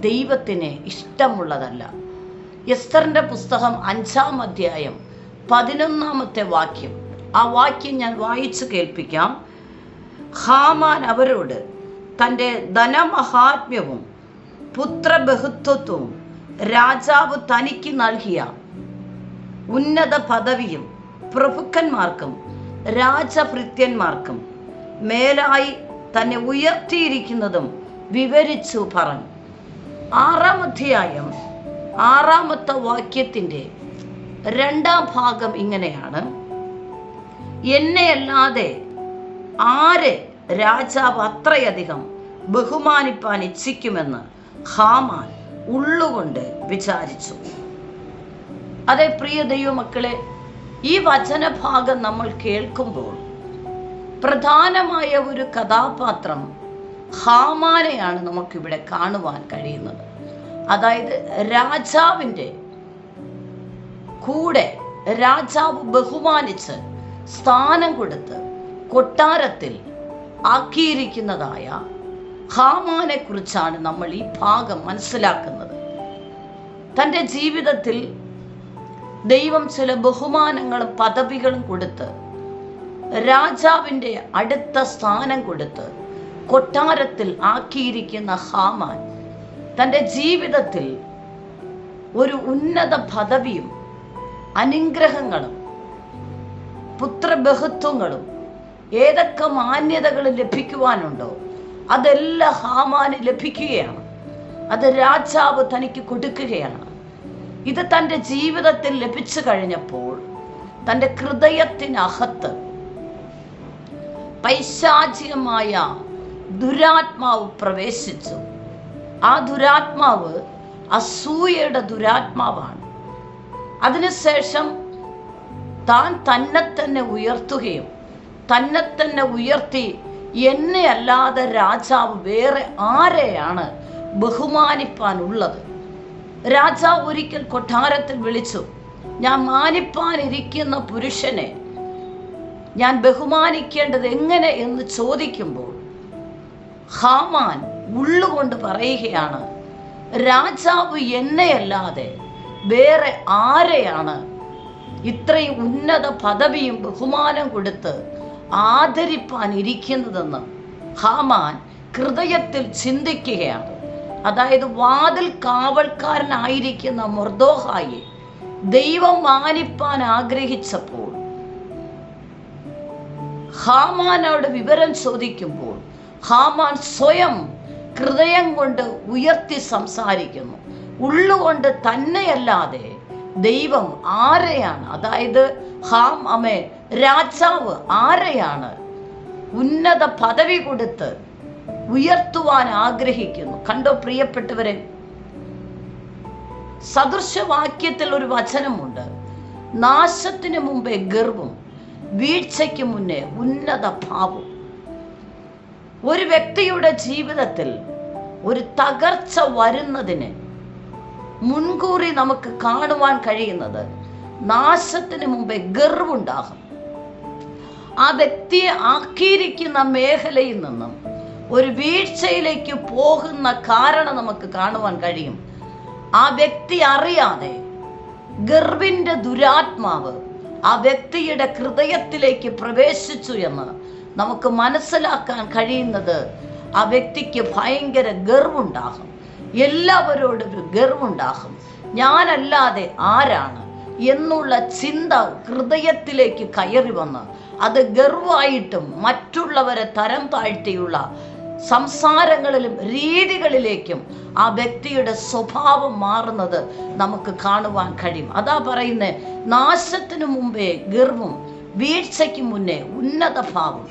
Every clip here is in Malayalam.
ദൈവത്തിന് ഇഷ്ടമുള്ളതല്ല. എസ്തറിന്റെ പുസ്തകം അഞ്ചാം അധ്യായം പതിനൊന്നാമത്തെ വാക്യം. ആ വാക്യം ഞാൻ വായിച്ചു കേൾപ്പിക്കാം. ഹാമാൻ അവരോട് തന്റെ ധനമഹാത്മ്യവും പുത്രബഹുത്വത്വവും രാജാവ് തനിക്ക് നൽകിയ ഉന്നത പദവിയും പ്രഭുക്കന്മാർക്കും രാജഭൃത്യന്മാർക്കും മേലായി തന്നെ ഉയർത്തിയിരിക്കുന്നതും വിവരിച്ചു പറഞ്ഞു. ആറാം അധ്യായം ആറാമത്തെ വാക്യത്തിന്റെ രണ്ടാം ഭാഗം ഇങ്ങനെയാണ്. എന്നെയല്ലാതെ ആരെ രാജാവ് അത്രയധികം ബഹുമാനിപ്പാൻ ഇച്ഛിക്കുമെന്ന് ഹാമാൻ ഉള്ളുകൊണ്ട് വിചാരിച്ചു. അതെ പ്രിയ ദൈവമക്കളെ ഈ വചനഭാഗം നമ്മൾ കേൾക്കുമ്പോൾ പ്രധാനമായ ഒരു കഥാപാത്രം ഹാമാനെയാണ് നമുക്കിവിടെ കാണുവാൻ കഴിയുന്നത്. അതായത് രാജാവിന്റെ കൂടെ രാജാവ് ബഹുമാനിച്ച് സ്ഥാനം കൊടുത്ത് കൊട്ടാരത്തിൽ ആക്കിയിരിക്കുന്നതായ ഹാമാനെ കുറിച്ചാണ് നമ്മൾ ഈ ഭാഗം മനസ്സിലാക്കുന്നത്. തന്റെ ജീവിതത്തിൽ ദൈവം ചില ബഹുമാനങ്ങളും പദവികളും കൊടുത്ത് രാജാവിന്റെ അടുത്ത സ്ഥാനം കൊടുത്ത് കൊട്ടാരത്തിൽ ആക്കിയിരിക്കുന്ന ഹാമാൻ തന്റെ ജീവിതത്തിൽ ഒരു ഉന്നത പദവിയും അനുഗ്രഹങ്ങളും പുത്രബഹുത്വങ്ങളും ഏതൊക്കെ മാന്യതകൾ ലഭിക്കുവാനുണ്ടോ അതെല്ലാം ഹാമാന് ലഭിക്കുകയാണ്. അത് രാജാവ് തനിക്ക് കൊടുക്കുകയാണ്. ഇത് തന്റെ ജീവിതത്തിൽ ലഭിച്ചു കഴിഞ്ഞപ്പോൾ തന്റെ ഹൃദയത്തിനകത്ത് പൈശാചികമായ ദുരാത്മാവ് പ്രവേശിച്ചു. ആ ദുരാത്മാവ് അസൂയയുടെ ദുരാത്മാവാണ്. അതിനുശേഷം താൻ തന്നെ തന്നെ ഉയർത്തുകയും തന്നെ തന്നെ ഉയർത്തി എന്നെ അല്ലാതെ രാജാവ് വേറെ ആരെയാണ് ബഹുമാനിപ്പാനുള്ളത്? രാജാവ് ഒരിക്കൽ കൊട്ടാരത്തിൽ വിളിച്ചു ഞാൻ മാനിപ്പാനിരിക്കുന്ന പുരുഷനെ ഞാൻ ബഹുമാനിക്കേണ്ടത് എങ്ങനെ? എന്ന് ചോദിക്കുമ്പോൾ ഹാമാൻ ഉള്ളുകൊണ്ട് പറയുകയാണ് രാജാവ് എന്നെയല്ലാതെ വേറെ ആരെയാണ് ഇത്രയും ഉന്നത പദവിയും ബഹുമാനം കൊടുത്ത് ആദരിപ്പാൻ ഇരിക്കുന്നതെന്ന് ഹാമാൻ ഹൃദയത്തിൽ ചിന്തിക്കുകയാണ്. അതായത് വാതിൽ കാവൽക്കാരനായിരിക്കുന്ന മൊർദോഹായി ദൈവം മാനിപ്പാൻ ആഗ്രഹിച്ചപ്പോൾ ഹാമാനോട് വിവരം ചോദിക്കുമ്പോൾ ഹാമാൻ സ്വയം ഹൃദയം കൊണ്ട് ഉയർത്തി സംസാരിക്കുന്നു. ഉള്ളുകൊണ്ട് തന്നെയല്ലാതെ ദൈവം ആരെയാണ്? അതായത് ഹാം അമേ രാജാവ് ആരെയാണ്? ഉന്നത പദവി കൊടുത്ത് ഉയർത്തുവാൻ ആഗ്രഹിക്കുന്നു. കണ്ടോ പ്രിയപ്പെട്ടവരെ? സദൃശവാക്യത്തിൽ ഒരു വചനമുണ്ട്. നാശത്തിന് മുമ്പേ ഗർവും വീഴ്ചയ്ക്ക് മുന്നേ ഉന്നത ഭാവം ഒരു വ്യക്തിയുടെ ജീവിതത്തിൽ ഒരു തകർച്ച വരുന്നതിന് മുൻകൂറി നമുക്ക് കാണുവാൻ കഴിയുന്നത് നാശത്തിന് മുമ്പേ ഗർവുണ്ടാകും. ആ വ്യക്തിയെ ആക്കിയിരിക്കുന്ന മേഖലയിൽ നിന്നും ഒരു വീഴ്ചയിലേക്ക് പോകുന്ന കാരണം നമുക്ക് കാണുവാൻ കഴിയും. ആ വ്യക്തി അറിയാതെ ഗർവിന്റെ ദുരാത്മാവ് ആ വ്യക്തിയുടെ ഹൃദയത്തിലേക്ക് പ്രവേശിച്ചു എന്ന് നമുക്ക് മനസ്സിലാക്കാൻ കഴിയുന്നത് ആ വ്യക്തിക്ക് ഭയങ്കര ഗർവുണ്ടാകും. എല്ലാവരോടും ഒരു ഗർവുണ്ടാകും. ഞാനല്ലാതെ ആരാണ് എന്നുള്ള ചിന്ത ഹൃദയത്തിലേക്ക് കയറി വന്ന് അത് ഗർവായിട്ടും മറ്റുള്ളവരെ തരം താഴ്ത്തിയുള്ള സംസാരങ്ങളിലും രീതികളിലേക്കും ആ വ്യക്തിയുടെ സ്വഭാവം മാറുന്നത് നമുക്ക് കാണുവാൻ കഴിയും. അതാ പറയുന്നത് നാശത്തിനു മുമ്പേ ഗർവും വീഴ്ചയ്ക്ക് മുന്നേ ഉന്നത ഭാവം.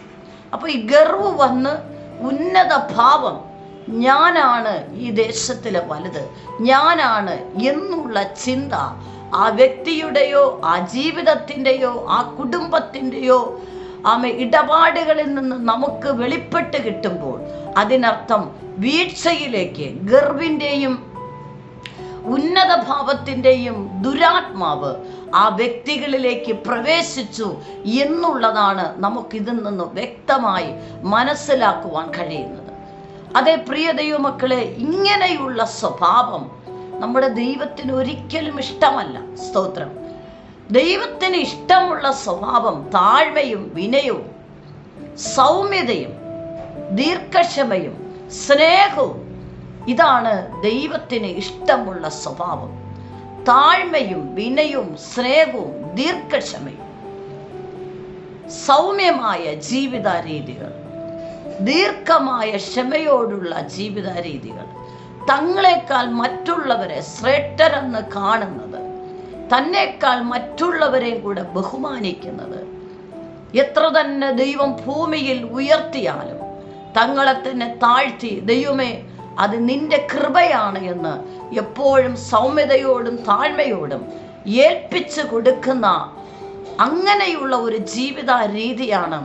അപ്പോൾ ഈ ഗർവ് വന്ന് ഉന്നത ഭാവം. ഞാനാണ് ഈ ദേശത്തിലെ വലുത്. ഞാനാണ് എന്നുള്ള ചിന്ത ആ വ്യക്തിയുടെയോ ആ ജീവിതത്തിന്റെയോ ആ കുടുംബത്തിന്റെയോ ആമ ഇടപാടുകളിൽ നിന്ന് നമുക്ക് വെളിപ്പെട്ട് കിട്ടുമ്പോൾ അതിനർത്ഥം വീഴ്ചയിലേക്ക് ഗർവിന്റെയും ഉന്നത ഭാവത്തിന്റെയും ദുരാത്മാവ് ആ വ്യക്തികളിലേക്ക് പ്രവേശിച്ചു എന്നുള്ളതാണ് നമുക്കിതിൽ നിന്ന് വ്യക്തമായി മനസ്സിലാക്കുവാൻ കഴിയുന്നത്. അതേ പ്രിയ ദൈവമക്കളെ ഇങ്ങനെയുള്ള സ്വഭാവം നമ്മുടെ ദൈവത്തിന് ഒരിക്കലും ഇഷ്ടമല്ല. സ്തോത്രം. ദൈവത്തിന് ഇഷ്ടമുള്ള സ്വഭാവം താഴ്മയും വിനയവും സൗമ്യതയും ദീർഘക്ഷമയും സ്നേഹവും ഇതാണ് ദൈവത്തിന് ഇഷ്ടമുള്ള സ്വഭാവം. താഴ്മയും വിനയവും സ്നേഹവും ദീർഘക്ഷമയും. സൗമ്യമായ ജീവിത രീതികൾ ദീർഘമായ ക്ഷമയോടുള്ള ജീവിത രീതികൾ തങ്ങളെക്കാൾ മറ്റുള്ളവരെ ശ്രേഷ്ഠരെന്ന് കാണുന്നത് തന്നേക്കാൾ മറ്റുള്ളവരെയും കൂടെ ബഹുമാനിക്കുന്നത്. എത്ര തന്നെ ദൈവം ഭൂമിയിൽ ഉയർത്തിയാലും തങ്ങളെ തന്നെ താഴ്ത്തി ദൈവമേ അത് നിന്റെ കൃപയാണ് എന്ന് എപ്പോഴും സൗമ്യതയോടും താഴ്മയോടും ഏൽപ്പിച്ചു കൊടുക്കുന്ന അങ്ങനെയുള്ള ഒരു ജീവിത രീതിയാണ്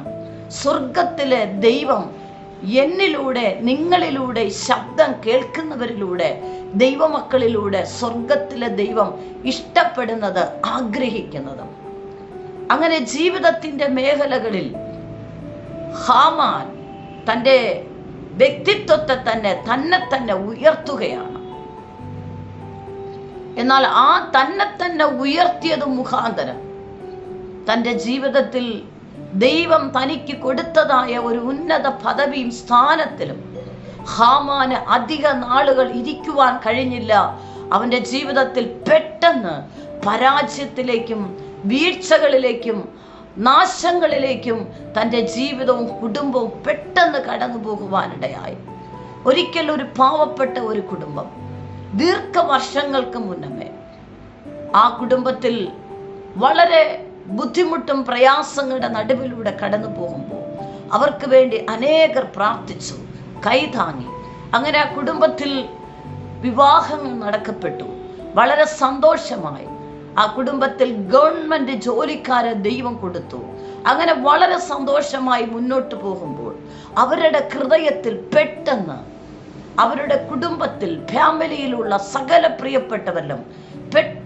സ്വർഗത്തിലെ ദൈവം. എന്നിലൂടെ നിങ്ങളിലൂടെ ശബ്ദം കേൾക്കുന്നവരിലൂടെ ദൈവമക്കളിലൂടെ സ്വർഗത്തിലെ ദൈവം ഇഷ്ടപ്പെടുന്നത് ആഗ്രഹിക്കുന്നതും. അങ്ങനെ ജീവിതത്തിന്റെ മേഖലകളിൽ ഹാമാൻ തന്റെ വ്യക്തിത്വത്തെ തന്നെ തന്നെ തന്നെ ഉയർത്തുകയാണ്. എന്നാൽ ആ തന്നെ തന്നെ ഉയർത്തിയത് മുഖാന്തരം. തന്റെ ജീവിതത്തിൽ ദൈവം തനിക്ക് കൊടുത്തതായ ഒരു ഉന്നത പദവിയും സ്ഥാനത്തിലും ഹാമാന് അധിക നാളുകൾ ഇരിക്കുവാൻ കഴിഞ്ഞില്ല. അവന്റെ ജീവിതത്തിൽ പെട്ടെന്ന് പരാജയത്തിലേക്കും വീഴ്ചകളിലേക്കും നാശങ്ങളിലേക്കും തന്റെ ജീവിതവും കുടുംബവും പെട്ടെന്ന് കടന്നു പോകുവാനിടയായി. ഒരിക്കൽ ഒരു പാവപ്പെട്ട ഒരു കുടുംബം ദീർഘവർഷങ്ങൾക്ക് മുന്നമേ ആ കുടുംബത്തിൽ വളരെ ബുദ്ധിമുട്ടും പ്രയാസങ്ങളുടെ നടുവിലൂടെ കടന്നു പോകുമ്പോൾ അവർക്ക് വേണ്ടി അനേകർ പ്രാർത്ഥിച്ചു കൈതാങ്ങി. അങ്ങനെ ആ കുടുംബത്തിൽ വിവാഹങ്ങൾ നടക്കപ്പെട്ടു. വളരെ സന്തോഷമായി. ആ കുടുംബത്തിൽ ഗവൺമെന്റ് ജോലിക്കാരെ ദൈവം കൊടുത്തു. അങ്ങനെ വളരെ സന്തോഷമായി മുന്നോട്ട് പോകുമ്പോൾ അവരുടെ ഹൃദയത്തിൽ പെട്ടെന്ന് അവരുടെ കുടുംബത്തിൽ ഫാമിലിയിലുള്ള സകല പ്രിയപ്പെട്ടവരിലും പെട്ടെന്ന്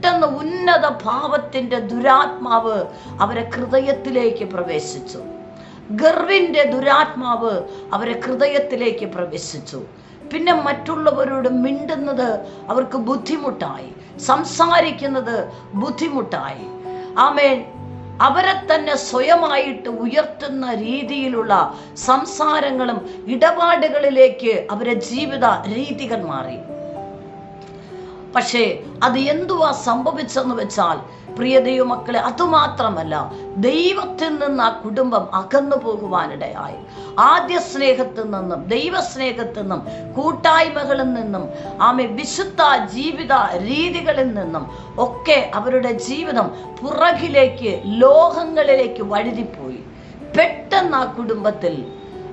ഉന്നത ഭാവത്തിന്റെ ദുരാത്മാവ് അവരെ ഹൃദയത്തിലേക്ക് പ്രവേശിച്ചു. ഗർവിന്റെ ദുരാത്മാവ് അവരെ ഹൃദയത്തിലേക്ക് പ്രവേശിച്ചു. പിന്നെ മറ്റുള്ളവരോട് മിണ്ടുന്നത് അവർക്ക് ബുദ്ധിമുട്ടായി. സംസാരിക്കുന്നത് ബുദ്ധിമുട്ടായി. ആമേൻ. അവരെ തന്നെ സ്വയമായിട്ട് ഉയർത്തുന്ന രീതിയിലുള്ള സംസാരങ്ങളും ഇടപാടുകളിലേക്ക് അവരെ ജീവിത രീതികൾ മാറി. പക്ഷേ അത് എന്തുവാ സംഭവിച്ചെന്ന് വെച്ചാൽ പ്രിയ ദൈവമക്കളെ അതുമാത്രമല്ല ദൈവത്തിൽ നിന്ന് ആ കുടുംബം അകന്നു പോകുവാനിടയായി. ആദ്യ സ്നേഹത്തിൽ നിന്നും ദൈവസ്നേഹത്തിൽ നിന്നും കൂട്ടായ്മകളിൽ നിന്നും ആമെ വിശുദ്ധ ജീവിത രീതികളിൽ നിന്നും ഒക്കെ അവരുടെ ജീവിതം പുറകിലേക്ക് ലോകങ്ങളിലേക്ക് വഴുതിപ്പോയി. പെട്ടെന്ന് ആ കുടുംബത്തിൽ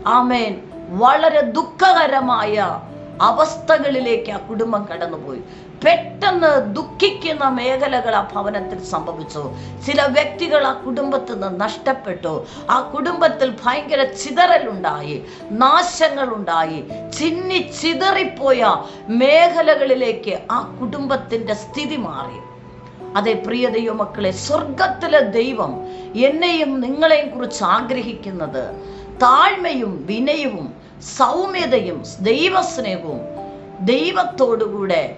ആമേൻ വളരെ ദുഃഖകരമായ അവസ്ഥകളിലേക്ക് ആ കുടുംബം കടന്നുപോയി. പെട്ടെന്ന് ദുഃഖിക്കുന്ന മേഖലകൾ ആ ഭവനത്തിൽ സംഭവിച്ചു. ചില വ്യക്തികൾ ആ കുടുംബത്തിൽ നിന്ന് നഷ്ടപ്പെട്ടു. ആ കുടുംബത്തിൽ ഭയങ്കര ചിതറലുണ്ടായി നാശങ്ങൾ ഉണ്ടായി ചിന്നി ചിതറിപ്പോയ മേഖലകളിലേക്ക് ആ കുടുംബത്തിന്റെ സ്ഥിതി മാറി. അതെ പ്രിയ ദൈവമക്കളെ സ്വർഗത്തിലെ ദൈവം എന്നെയും നിങ്ങളെയും കുറിച്ച് ആഗ്രഹിക്കുന്നത് താഴ്മയും വിനയവും സൗമ്യതയും ദൈവസ്നേഹവും ദൈവത്തോടുകൂടെ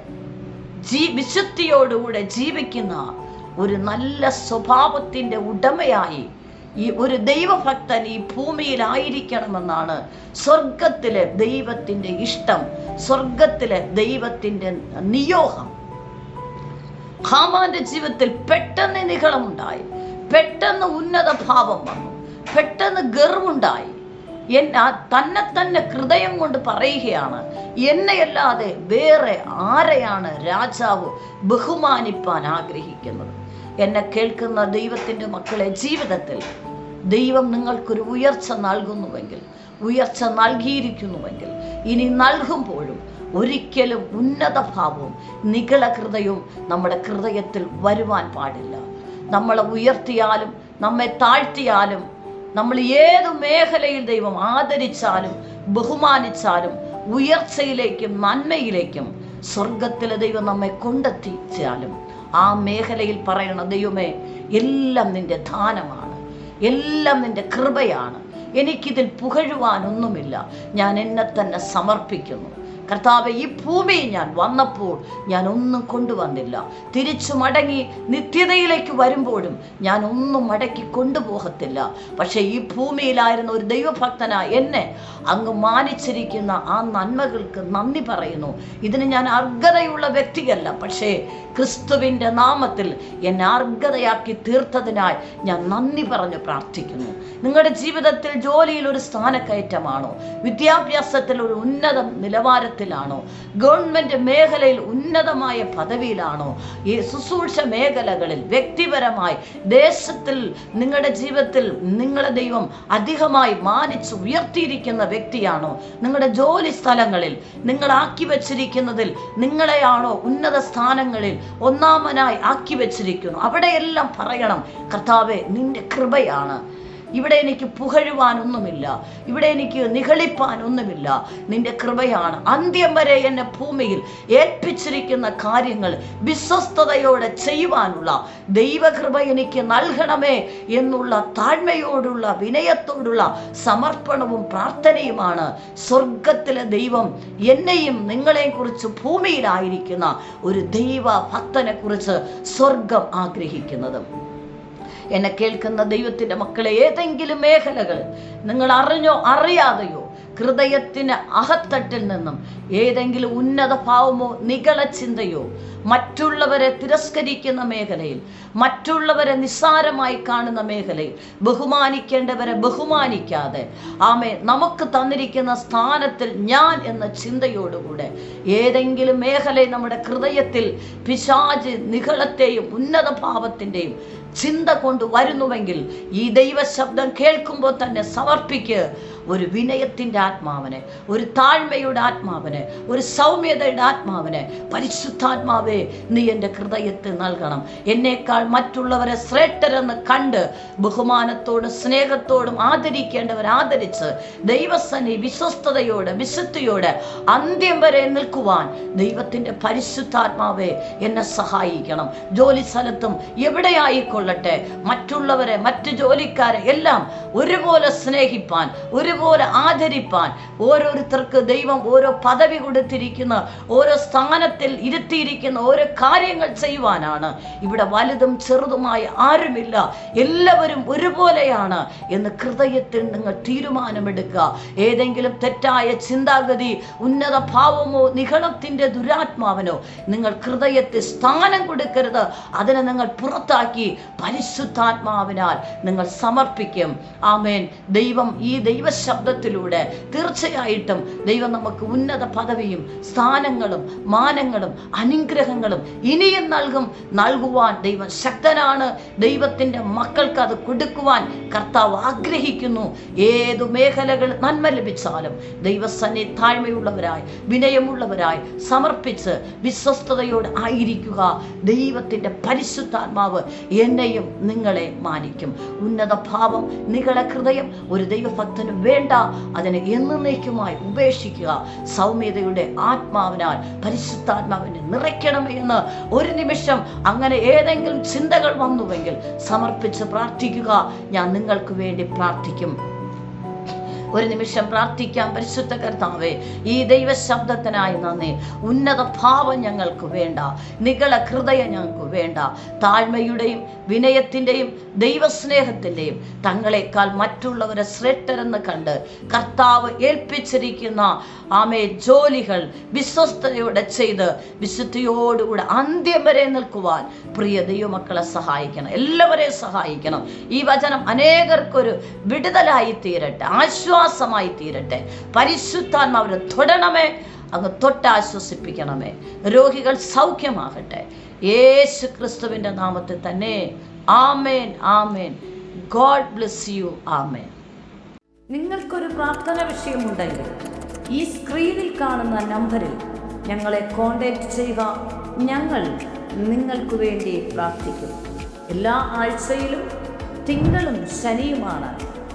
ജീ വിശുദ്ധിയോടുകൂടെ ജീവിക്കുന്ന ഒരു നല്ല സ്വഭാവത്തിന്റെ ഉടമയായി ഈ ഒരു ദൈവഭക്തൻ ഈ ഭൂമിയിലായിരിക്കണമെന്നാണ് സ്വർഗത്തിലെ ദൈവത്തിന്റെ ഇഷ്ടം സ്വർഗത്തിലെ ദൈവത്തിന്റെ നിയോഗം. ഹാമാന്റെ ജീവിതത്തിൽ പെട്ടെന്ന് നികളമുണ്ടായി പെട്ടെന്ന് ഉന്നത ഭാവം വന്നു പെട്ടെന്ന് ഗർവുണ്ടായി. ആ തന്നെ തന്നെ ഹൃദയം കൊണ്ട് പറയുകയാണ്. എന്നെയല്ലാതെ വേറെ ആരെയാണ് രാജാവ് ബഹുമാനിപ്പാൻ ആഗ്രഹിക്കുന്നത്? എന്നെ കേൾക്കുന്ന ദൈവത്തിന്റെ മക്കളെ ജീവിതത്തിൽ ദൈവം നിങ്ങൾക്കൊരു ഉയർച്ച നൽകുന്നുവെങ്കിൽ ഉയർച്ച നൽകിയിരിക്കുന്നുവെങ്കിൽ ഇനി നൽകുമ്പോഴും ഒരിക്കലും ഉന്നത ഭാവവും നികള ഹൃദയവും നമ്മുടെ ഹൃദയത്തിൽ വരുവാൻ പാടില്ല. നമ്മളെ ഉയർത്തിയാലും നമ്മെ താഴ്ത്തിയാലും നമ്മൾ ഏത് മേഖലയിൽ ദൈവം ആദരിച്ചാലും ബഹുമാനിച്ചാലും ഉയർച്ചയിലേക്കും നന്മയിലേക്കും സ്വർഗത്തിലെ ദൈവം നമ്മെ കൊണ്ടെത്തിച്ചാലും ആ മേഖലയിൽ പറയണ ദൈവമേ എല്ലാം നിന്റെ ദാനമാണ് എല്ലാം നിന്റെ കൃപയാണ്. എനിക്കിതിൽ പുകഴുവാനൊന്നുമില്ല. ഞാൻ എന്നെ തന്നെ സമർപ്പിക്കുന്നു. കർത്താവ് ഈ ഭൂമിയിൽ ഞാൻ വന്നപ്പോൾ ഞാൻ ഒന്നും കൊണ്ടുവന്നില്ല. തിരിച്ചു മടങ്ങി നിത്യതയിലേക്ക് വരുമ്പോഴും ഞാൻ ഒന്നും മടക്കി കൊണ്ടുപോകത്തില്ല. പക്ഷേ ഈ ഭൂമിയിലായിരുന്ന ഒരു ദൈവഭക്തനായ എന്നെ അങ്ങ് മാനിച്ചിരിക്കുന്ന ആ നന്മകൾക്ക് നന്ദി പറയുന്നു. ഇതിന് ഞാൻ അർഹതയുള്ള വ്യക്തിയല്ല. പക്ഷേ ക്രിസ്തുവിന്റെ നാമത്തിൽ എന്നെ അർഹതയാക്കി തീർത്തതിനായി ഞാൻ നന്ദി പറഞ്ഞു പ്രാർത്ഥിക്കുന്നു. നിങ്ങളുടെ ജീവിതത്തിൽ ജോലിയിൽ ഒരു സ്ഥാനക്കയറ്റമാണോ? വിദ്യാഭ്യാസത്തിൽ ഒരു ഉന്നത നിലവാരത്തിലാണോ ഗവൺമെന്റ് മേഖലയിൽ ഉന്നതമായ പദവിയിലാണോ? ഈ ശുശ്രൂഷ മേഖലകളിൽ വ്യക്തിപരമായി ദേശത്തിൽ നിങ്ങളുടെ ജീവിതത്തിൽ നിങ്ങളുടെ ദൈവം അധികമായി മാനിച്ച് ഉയർത്തിയിരിക്കുന്ന വ്യക്തിയാണോ? നിങ്ങളുടെ ജോലി സ്ഥലങ്ങളിൽ നിങ്ങളാക്കി വച്ചിരിക്കുന്നതിൽ നിങ്ങളെയാണോ ഉന്നത സ്ഥാനങ്ങളിൽ ഒന്നാമനായി ആക്കി വച്ചിരിക്കുന്നു? അവിടെയെല്ലാം പറയണം കർത്താവെ നിന്റെ കൃപയാണ്. ഇവിടെ എനിക്ക് പുകഴുവാനൊന്നുമില്ല. ഇവിടെ എനിക്ക് നിഗളിപ്പാനൊന്നുമില്ല. നിന്റെ കൃപയാണ്. അന്ത്യം വരെ എന്നെ ഭൂമിയിൽ ഏൽപ്പിച്ചിരിക്കുന്ന കാര്യങ്ങൾ വിശ്വസ്തയോടെ ചെയ്യുവാനുള്ള ദൈവകൃപ എനിക്ക് നൽകണമേ എന്നുള്ള താഴ്മയോടുള്ള വിനയത്തോടുള്ള സമർപ്പണവും പ്രാർത്ഥനയുമാണ് സ്വർഗത്തിലെ ദൈവം എന്നെയും നിങ്ങളെയും കുറിച്ച് ഭൂമിയിലായിരിക്കുന്ന ഒരു ദൈവ ഭക്തനെ കുറിച്ച് സ്വർഗം ആഗ്രഹിക്കുന്നത്. എന്നെ കേൾക്കുന്ന ദൈവത്തിന്റെ മക്കളെ ഏതെങ്കിലും മേഖലകൾ നിങ്ങൾ അറിഞ്ഞോ അറിയാതെയോ ഹൃദയത്തിന് അകത്തട്ടിൽ നിന്നും ഏതെങ്കിലും ഉന്നത ഭാവമോ നികള ചിന്തയോ മറ്റുള്ളവരെ തിരസ്കരിക്കുന്ന മേഖലയിൽ മറ്റുള്ളവരെ നിസ്സാരമായി കാണുന്ന മേഖലയിൽ ബഹുമാനിക്കേണ്ടവരെ ബഹുമാനിക്കാതെ ആമേ നമുക്ക് തന്നിരിക്കുന്ന സ്ഥാനത്തിൽ ഞാൻ എന്ന ചിന്തയോടുകൂടെ ഏതെങ്കിലും മേഖലയിൽ നമ്മുടെ ഹൃദയത്തിൽ പിശാജ് നികളത്തെയും ഉന്നത ഭാവത്തിന്റെയും ചിന്ത കൊണ്ട് വരുന്നുവെങ്കിൽ ഈ ദൈവശബ്ദം കേൾക്കുമ്പോൾ തന്നെ സമർപ്പിക്ക്. ഒരു വിനയത്തിന്റെ ആത്മാവിനെ ഒരു താഴ്മയുടെ ആത്മാവിനെ ഒരു സൗമ്യതയുടെ ആത്മാവിനെ പരിശുദ്ധാത്മാവേ നീ എന്റെ ഹൃദയത്തിൽ നൽകണം. എന്നേക്കാൾ മറ്റുള്ളവരെ ശ്രേഷ്ഠരെന്ന് കണ്ട് ബഹുമാനത്തോടും സ്നേഹത്തോടും ആദരിക്കേണ്ടവർ ആദരിച്ച് ദൈവസനി വിശ്വസ്തയോടെ വിശുദ്ധിയോടെ അന്ത്യം വരെ നിൽക്കുവാൻ ദൈവത്തിന്റെ പരിശുദ്ധാത്മാവെ എന്നെ സഹായിക്കണം. ജോലി സ്ഥലത്തും എവിടെയായിക്കൊള്ളട്ടെ മറ്റുള്ളവരെ മറ്റു ജോലിക്കാരെ എല്ലാം ഒരുപോലെ സ്നേഹിപ്പാൻ ഒരുപോലെ ആദരിപ്പാൻ ഓരോരുത്തർക്ക് ദൈവം ഓരോ പദവി കൊടുത്തിരിക്കുന്ന ഓരോ സ്ഥാനത്തിൽ ഇരുത്തിയിരിക്കുന്ന ഓരോ കാര്യങ്ങൾ ചെയ്യുവാനാണ്. ഇവിടെ വലുതും ചെറുതുമായി ആരുമില്ല. എല്ലാവരും ഒരുപോലെയാണ് എന്ന് ഹൃദയത്തിൽ നിങ്ങൾ തീരുമാനമെടുക്കുക. ഏതെങ്കിലും തെറ്റായ ചിന്താഗതി ഉന്നത ഭാവമോ നിഗളത്തിന്റെ ദുരാത്മാവനോ നിങ്ങൾ ഹൃദയത്തിൽ സ്ഥാനം കൊടുക്കരുത്. അതിനെ നിങ്ങൾ പുറത്താക്കി പരിശുദ്ധാത്മാവിനാൽ നിങ്ങൾ സമർപ്പിക്കും. ആമേൻ. ദൈവം ഈ ദൈവശബ്ദത്തിലൂടെ തീർച്ചയായിട്ടും ദൈവം നമുക്ക് ഉന്നത പദവിയും സ്ഥാനങ്ങളും മാനങ്ങളും അനുഗ്രഹങ്ങളും ഇനിയും നൽകും. നൽകുവാൻ ദൈവം ശക്തനാണ്. ദൈവത്തിന്റെ മക്കൾക്ക് അത് കൊടുക്കുവാൻ കർത്താവ് ആഗ്രഹിക്കുന്നു. ഏതു മേഖലകൾ നന്മ ലഭിച്ചാലും ദൈവസന്നി താഴ്മയുള്ളവരായി വിനയമുള്ളവരായി സമർപ്പിച്ച് വിശ്വസ്തയോട് ആയിരിക്കുക. ദൈവത്തിന്റെ പരിശുദ്ധാത്മാവ് എന്നെയും നിങ്ങളെ മാനിക്കും. ഉന്നത ഭാവം നിങ്ങളെ ഹൃദയം ഒരു ദൈവഭക്തന് വേണ്ട. അതിനെ എന്നേക്കുമായി ഉപേക്ഷിക്കുക. സൗമ്യതയുടെ ആത്മാവിനാൽ പരിശുദ്ധാത്മാവിനെ നിറയ്ക്കണമേ എന്ന് ഒരു നിമിഷം അങ്ങനെ ഏതെങ്കിലും ചിന്തകൾ വന്നുവെങ്കിൽ സമർപ്പിച്ച് പ്രാർത്ഥിക്കുക. ഞാൻ നിങ്ങൾക്ക് വേണ്ടി പ്രാർത്ഥിക്കും. ഒരു നിമിഷം പ്രാർത്ഥിക്കാം. പരിശുദ്ധ കർത്താവേ ഈ ദൈവശബ്ദത്തിനായി നന്ദി. ഉന്നത ഭാവം ഞങ്ങൾക്ക് വേണ്ട. നികള ഹൃദയം ഞങ്ങൾക്ക് വേണ്ട. താഴ്മയുടെയും വിനയത്തിന്റെയും ദൈവസ്നേഹത്തിന്റെയും തങ്ങളെക്കാൾ മറ്റുള്ളവരെ ശ്രേഷ്ഠരെന്ന് കണ്ട് കർത്താവ് ഏൽപ്പിച്ചിരിക്കുന്ന ആമേ ജോലികൾ വിശ്വസ്തയോടെ ചെയ്ത് വിശുദ്ധിയോടുകൂടെ അന്ത്യം വരെ നിൽക്കുവാൻ പ്രിയ ദൈവമക്കളെ സഹായിക്കണം. എല്ലാവരെയും സഹായിക്കണം. ഈ വചനം അനേകർക്കൊരു വിടുതലായി തീരട്ടെ. ആശ്വാസമായി തീരട്ടെ. പരിശുദ്ധാത്മാവിനെ തൊടണമേ. അങ്ങ് തൊട്ടാശ്വസിപ്പിക്കണമേ. രോഗികൾ സൗഖ്യമാകട്ടെ. യേശു ക്രിസ്തുവിന്റെ നാമത്തിൽ തന്നെ ആമേൻ ആമേൻ. God bless you. ആമേൻ. നിങ്ങൾക്കൊരു പ്രാർത്ഥന വിഷയമുണ്ടെങ്കിൽ ഈ സ്ക്രീനിൽ കാണുന്ന നമ്പറിൽ ഞങ്ങളെ കോൺടാക്റ്റ് ചെയ്യുക. ഞങ്ങൾ നിങ്ങൾക്ക് വേണ്ടി പ്രാർത്ഥിക്കും. എല്ലാ ആഴ്ചയിലും തിങ്കളും ശനിയുമാണ്.